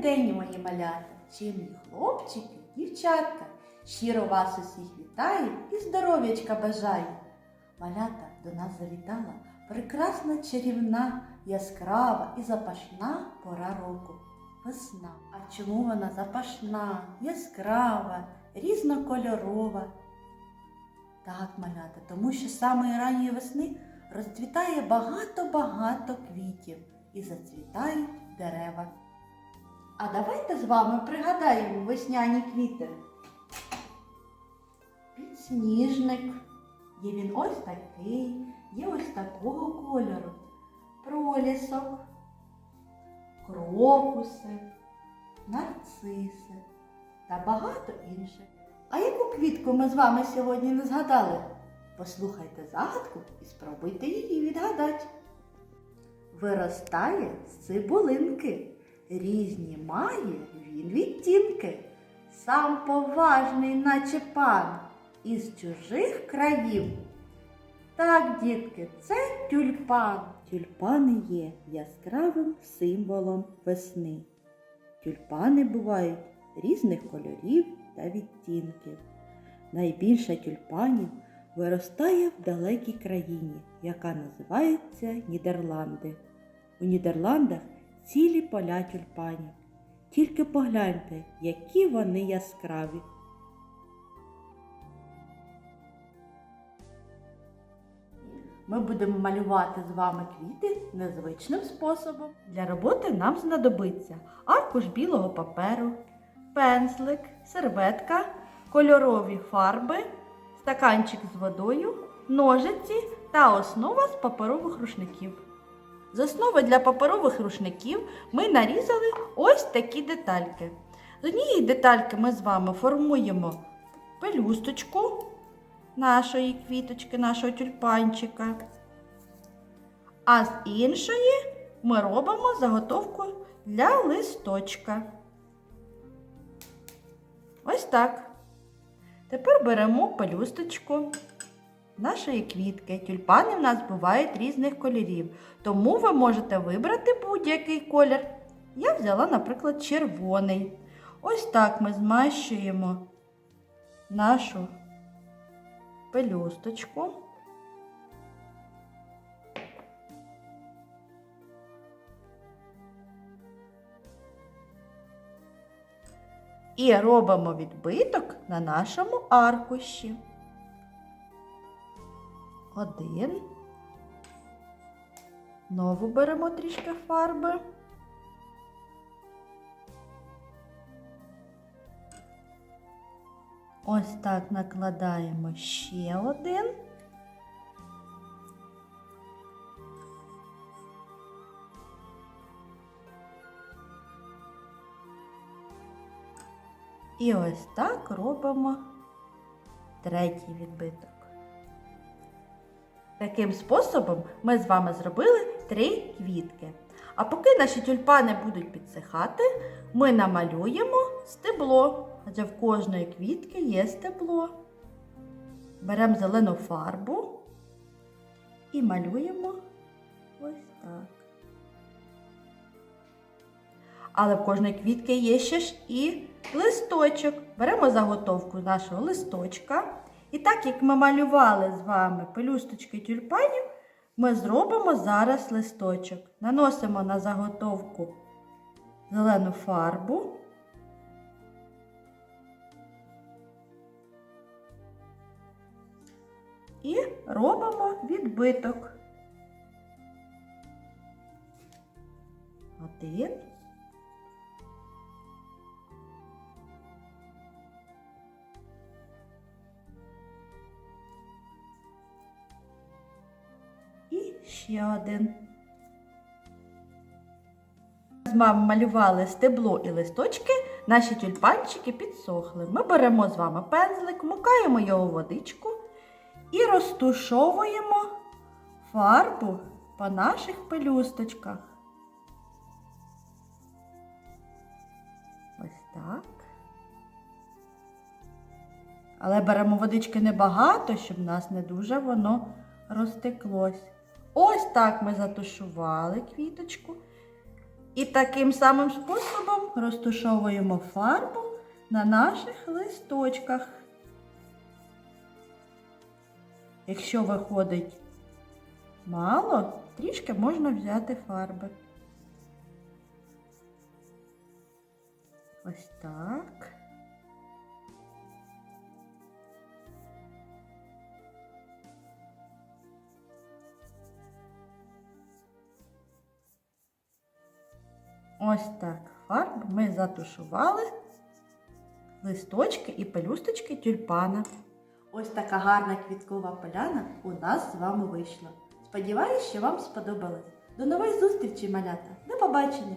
День, мої малята, чимні хлопчики, дівчатка. Щиро вас усіх вітаю і здоров'ячка бажаю. Малята до нас завітала прекрасна чарівна, яскрава і запашна пора року. Весна. А чому вона запашна, яскрава, різнокольорова? Так, малята, тому що самої ранньої весни розцвітає багато-багато квітів і зацвітають дерева. А давайте з вами пригадаємо весняні квіти. Підсніжник. Є він ось такий, є ось такого кольору. Пролісок, крокуси, нарциси та багато інших. А яку квітку ми з вами сьогодні не згадали? Послухайте загадку і спробуйте її відгадати. Виростає з цибулинки, різні має він відтінки. Сам поважний, наче пан, із чужих країв. Так, дітки, це тюльпан. Тюльпани є яскравим символом весни. Тюльпани бувають різних кольорів та відтінків. Найбільше тюльпанів виростає в далекій країні, яка називається Нідерланди. У Нідерландах цілі поля тюльпанів. Тільки погляньте, які вони яскраві. Ми будемо малювати з вами квіти незвичним способом. Для роботи нам знадобиться аркуш білого паперу, пензлик, серветка, кольорові фарби, стаканчик з водою, ножиці та основа з паперових рушників. З основи для паперових рушників ми нарізали ось такі детальки. З однієї детальки ми з вами формуємо пелюсточку нашої квіточки, нашого тюльпанчика. А з іншої ми робимо заготовку для листочка. Ось так. Тепер беремо пелюсточку нашої квітки. Тюльпани в нас бувають різних кольорів, тому ви можете вибрати будь-який колір. Я взяла, наприклад, червоний. Ось так ми змащуємо нашу пелюсточку. І робимо відбиток на нашому аркуші. Один. Знову беремо трішки фарби. Ось так накладаємо ще один. І ось так робимо третій відбиток. Таким способом ми з вами зробили три квітки. А поки наші тюльпани будуть підсихати, ми намалюємо стебло, адже в кожної квітки є стебло. Беремо зелену фарбу і малюємо ось так. Але в кожної квітки є ще ж і листочок. Беремо заготовку нашого листочка. І так як ми малювали з вами пелюсточки тюльпанів, ми зробимо зараз листочок. Наносимо на заготовку зелену фарбу. І робимо відбиток. Один. Ще один. З вами малювали стебло і листочки, наші тюльпанчики підсохли. Ми беремо з вами пензлик, мукаємо його в водичку і розтушовуємо фарбу по наших пелюсточках. Ось так. Але беремо водички небагато, щоб в нас не дуже воно розтеклось. Ось так ми затушували квіточку. І таким самим способом розтушовуємо фарбу на наших листочках. Якщо виходить мало, трішки можна взяти фарби. Ось так. Ось так. фарб ми затушували листочки і пелюсточки тюльпана. Ось така гарна квіткова поляна у нас з вами вийшла. Сподіваюсь, що вам сподобалось. До нової зустрічі, малята! До побачення!